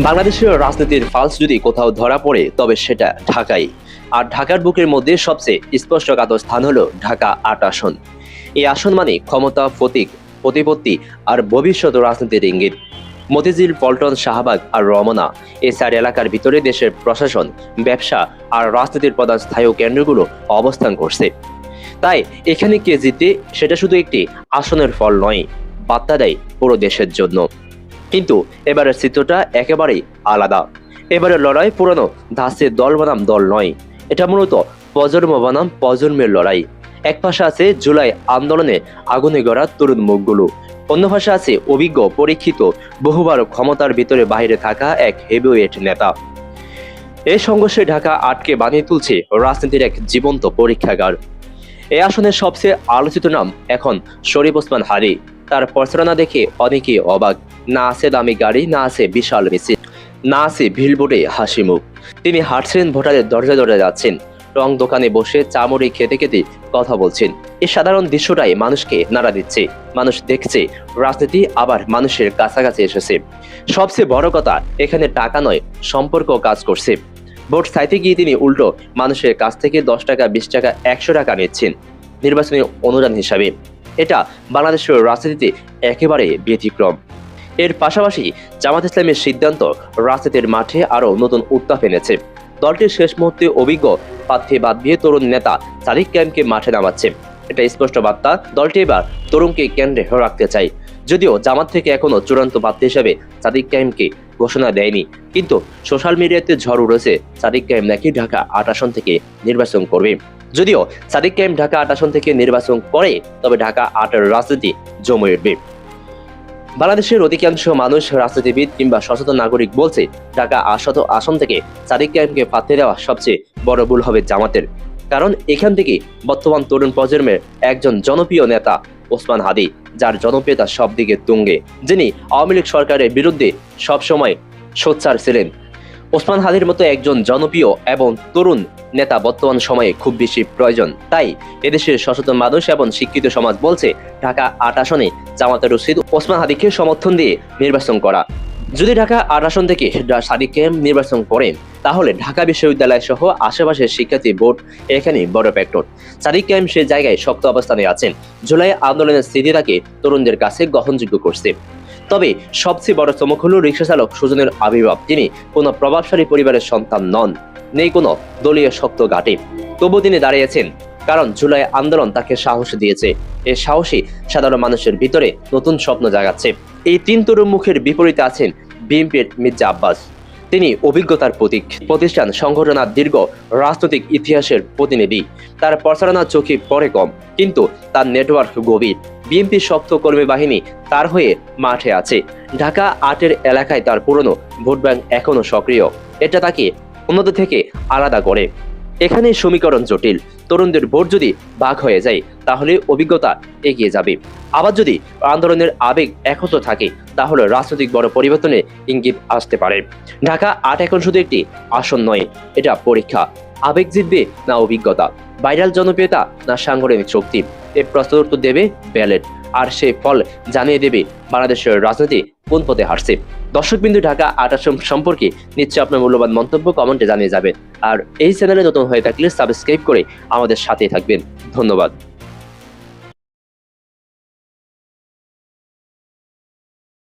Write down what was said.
বাংলাদেশের রাজনীতির ফালস যদি কোথাও ধরা পড়ে, তবে সেটা ঢাকাই। আর ঢাকার বুকের মধ্যে সবচেয়ে স্পষ্টকাত স্থান হলো ঢাকা আট আসন। এই আসন মানে ক্ষমতা ফতিক প্রতিপত্তি আর ভবিষ্যৎ রাজনীতির ইঙ্গিত। মতিঝিল, পল্টন, শাহবাগ আর রমনা এই চার এলাকার ভিতরে দেশের প্রশাসন, ব্যবসা আর রাজনীতির প্রধান স্থায়ী কেন্দ্রগুলো অবস্থান করছে। তাই এখানে কে জিতে সেটা শুধু একটি আসনের ফল নয়, বার্তা দেয় পুরো দেশের জন্য। কিন্তু এবারের চিত্রটা একেবারেই আলাদা। এবারের লড়াই পুরনো ধাসে দল বনাম দল নয়। এটা মূলত প্রজন্ম বনাম প্রজন্মের লড়াই। এক পাশে আছে জুলাই আন্দোলনে আগুনে গড়া তরুণ মুখগুলো। অন্য পাশে আছে অভিজ্ঞ, পরীক্ষিত, বহুবার ক্ষমতার ভিতরে বাইরে থাকা এক হেভিওয়েট নেতা। এই সংঘর্ষে ঢাকা আটকে বানিয়ে তুলছে রাজনীতির এক জীবন্ত পরীক্ষাগার। এই আসনের সবচেয়ে আলোচিত নাম এখন শরীফ ওসমান হারি। তার প্রচারণা দেখে অনেকে অবাক। না আছে দামি গাড়ি, না আছে বিশাল মিছিল না আছে ভিলবোর্ডে হাসি মুখ। তিনি হাঁটছেন, ভোটারের দরজা দরজা যাচ্ছেন, রং দোকানে বসে চামড়ি খেতে খেতে কথা বলছেন। এই সাধারণ দৃশ্যটাই মানুষকে নাড়া দিচ্ছে, মানুষ দেখছে, রাজনীতি আবার মানুষের কাছাকাছি এসেছে। সবচেয়ে বড় কথা, এখানে টাকা নয়, সম্পর্ক কাজ করছে। ভোট চাইতে গিয়ে তিনি উল্টো, মানুষের কাছ থেকে দশ টাকা, বিশ টাকা, একশো টাকা নিচ্ছেন, নির্বাচনী অনুদান হিসাবে। এটা বাংলাদেশের রাজনীতিতে একেবারে ব্যতিক্রম। এর পাশাপাশি জামাত ইসলামের সিদ্ধান্ত রাজনীতির মাঠে আরও নতুন উত্তাপ এনেছে। দলটির শেষ মুহূর্তে অভিজ্ঞ প্রার্থী বাদ দিয়ে তরুণ নেতা সাদিক ক্যাম্পকে মাঠে নামাচ্ছে। এটা স্পষ্ট বার্তা, দলটি এবার তরুণকে কেন্দ্রে রাখতে চাই যদিও জামাত থেকে এখনও চূড়ান্ত প্রার্থী হিসেবে সাদিক ক্যাম্পকে ঘোষণা দেয়নি। কিন্তু সোশ্যাল মিডিয়াতে ঝড় উড়েছে সাদিক ক্যাম্প নাকি ঢাকা আট আসন থেকে নির্বাচন করবে। যদিও সাদিক ক্যাম্প ঢাকা আট আসন থেকে নির্বাচন করে, তবে ঢাকা আটের রাজনীতি জমে উঠবে বাংলাদেশের অধিকাংশ মানুষ রাজনীতিবিদ কিংবা সচেতন নাগরিক বলছে, ঢাকা আশত আসন থেকে সাদিক ক্যাম্পকে প্রার্থী দেওয়া সবচেয়ে বড় ভুল হবে জামাতের। কারণ এখান থেকে বর্তমান তরুণ প্রজন্মের একজন জনপ্রিয় নেতা ওসমান হাদি, যার জনপ্রিয়তা সব দিকে তুঙ্গে, যিনি আওয়ামী লীগ সরকারের বিরুদ্ধে সবসময় সোচ্চার ছিলেন। ওসমান হাদির মতো একজন জনপ্রিয় এবং তরুণ নেতা বর্তমান সময়ে খুব বেশি প্রয়োজন। তাই এদেশের সচেতন মানুষ এবং শিক্ষিত সমাজ বলছে, ঢাকা আট আসনে জামাতের উচিত ওসমান হাদিকে সমর্থন দিয়ে নির্বাচন করা। যদি ঢাকা আট আসন থেকে সাদিককে নির্বাচন করেন তাহলে ঢাকা বিশ্ববিদ্যালয় সহ আশেপাশের শিক্ষার্থী ভোট এখানে বড় ফ্যাক্টর সাদিক কায়েম সে জায়গায় শক্ত অবস্থানে আছেন। জুলাই আন্দোলনের স্থিতিটাকে তরুণদের কাছে গ্রহণযোগ্য করছে। তবে সবচেয়ে বড় চমক হল রিক্সা চালক সুজনের আবির্ভাব। তিনি কোনো প্রভাবশালী পরিবারের সন্তান নন, নেই কোনো দলীয় শক্ত ঘাটে। তবু তিনি দাঁড়িয়েছেন, কারণ জুলাই আন্দোলন তাকে সাহস দিয়েছে। এ সাহসী সাধারণ মানুষের ভিতরে নতুন স্বপ্ন জাগাচ্ছে। এই তিন তরুণ মুখের বিপরীতে আছেন বিএনপির মির্জা আব্বাস। তিনি অভিজ্ঞতার প্রতীক। প্রতিষ্ঠান সংগঠনার দীর্ঘ রাজনৈতিক ইতিহাসের প্রতিনিধি। তার প্রচারণার চোখে পরে কম, কিন্তু তার নেটওয়ার্ক গভীর। বিএনপি শক্ত কর্মী বাহিনী তার হয়ে মাঠে আছে। ঢাকা আটের এলাকায় তার পুরনো ভোট ব্যাংক এখনও সক্রিয়। এটা তাকে অন্যদের থেকে আলাদা করে। এখানে সমীকরণ জটিল। তরুণদের ভোট যদি ভাগ হয়ে যায়, তাহলে অভিজ্ঞতা এগিয়ে যাবে। আবার যদি আন্দোলনের আবেগ একত্র থাকে, তাহলে রাজনৈতিক বড় পরিবর্তনে ইঙ্গিত আসতে পারে। ঢাকা আট এখন শুধু একটি আসন নয়, এটা পরীক্ষা। আবেগ জিতবে না অভিজ্ঞতা। ভাইরাল জনপ্রিয়তা না সাংগঠনিক শক্তি। এ প্রশ্ন উত্তর দেবে ব্যালেট। আর সেই ফল জানিয়ে দেবে বাংলাদেশের রাজনীতি কোন পথে হারছে? দর্শকবিন্দু ঢাকা আট আসম সম্পর্কে নিশ্চয় আপনার মূল্যবান মন্তব্য কমেন্টে জানিয়ে যাবেন। আর এই চ্যানেলে নতুন হয়ে থাকলে সাবস্ক্রাইব করে আমাদের সাথেই থাকবেন। ধন্যবাদ।